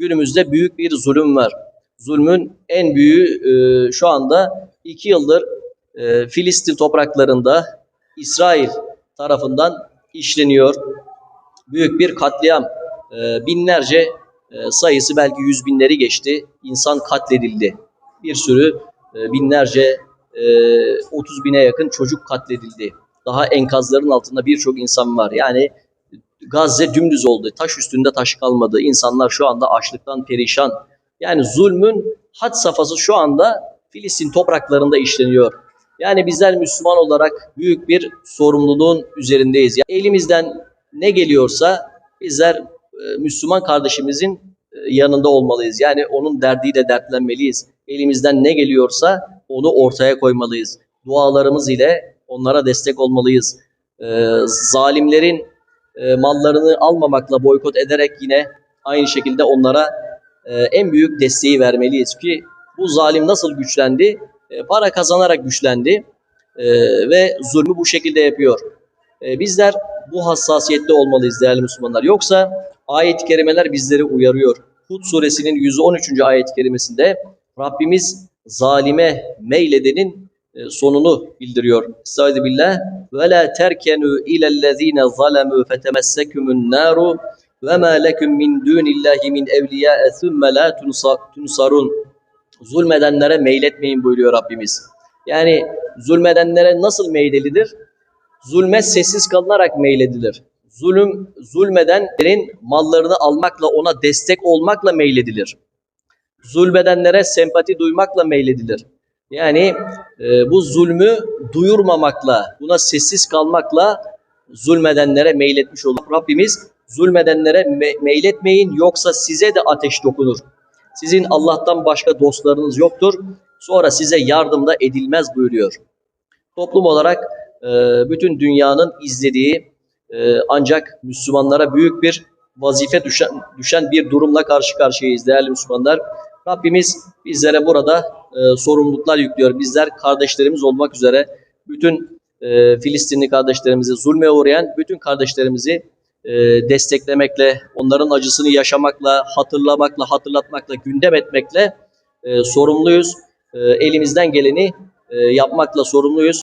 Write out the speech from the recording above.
günümüzde büyük bir zulüm var. Zulmün en büyüğü e, şu anda iki yıldır e, Filistin topraklarında İsrail tarafından işleniyor. Büyük bir katliam. E, binlerce e, sayısı belki yüz binleri geçti. İnsan katledildi. Bir sürü e, binlerce e, 30 bine yakın çocuk katledildi. Daha enkazların altında birçok insan var. Yani Gazze dümdüz oldu. Taş üstünde taş kalmadı. İnsanlar şu anda açlıktan perişan. Yani zulmün had safhası şu anda Filistin topraklarında işleniyor. Yani bizler Müslüman olarak büyük bir sorumluluğun üzerindeyiz. Yani elimizden ne geliyorsa bizler e, Müslüman kardeşimizin e, yanında olmalıyız. Yani onun derdiyle dertlenmeliyiz. Elimizden ne geliyorsa onu ortaya koymalıyız. Dualarımız ile onlara destek olmalıyız. E, zalimlerin e, mallarını almamakla boykot ederek yine aynı şekilde onlara e, en büyük desteği vermeliyiz ki bu zalim nasıl güçlendi? E, para kazanarak güçlendi e, ve zulmü bu şekilde yapıyor. E, bizler bu hassasiyette olmalıyız değerli Müslümanlar. Yoksa ayet-i kerimeler bizleri uyarıyor. Hud suresinin 113. ayet-i kerimesinde Rabbimiz zalime meyledenin sonunu bildiriyor. Estaizu billah. Ve la terkenu ilellezine zalemu fetemessekumun naru ve ma lekum min dunillahi min evliya thumme la tunsa- tunsarun. Zulmedenlere meyletmeyin buyuruyor Rabbimiz. Yani zulmedenlere nasıl meyledilir? Zulme sessiz kalınarak meyledilir. Zulüm, zulmedenlerin mallarını almakla, ona destek olmakla meyledilir. Zulmedenlere sempati duymakla meyledilir. Yani e, bu zulmü duyurmamakla, buna sessiz kalmakla zulmedenlere meyletmiş olur. Rabbimiz zulmedenlere me- meyletmeyin yoksa size de ateş dokunur. Sizin Allah'tan başka dostlarınız yoktur. Sonra size yardım da edilmez buyuruyor. Toplum olarak e, bütün dünyanın izlediği e, ancak Müslümanlara büyük bir vazife düşen, düşen bir durumla karşı karşıyayız değerli Müslümanlar. Rabbimiz bizlere burada e, sorumluluklar yüklüyor. Bizler kardeşlerimiz olmak üzere bütün e, Filistinli kardeşlerimizi, zulme uğrayan bütün kardeşlerimizi e, desteklemekle, onların acısını yaşamakla, hatırlamakla, hatırlatmakla, gündem etmekle e, sorumluyuz. E, elimizden geleni e, yapmakla sorumluyuz.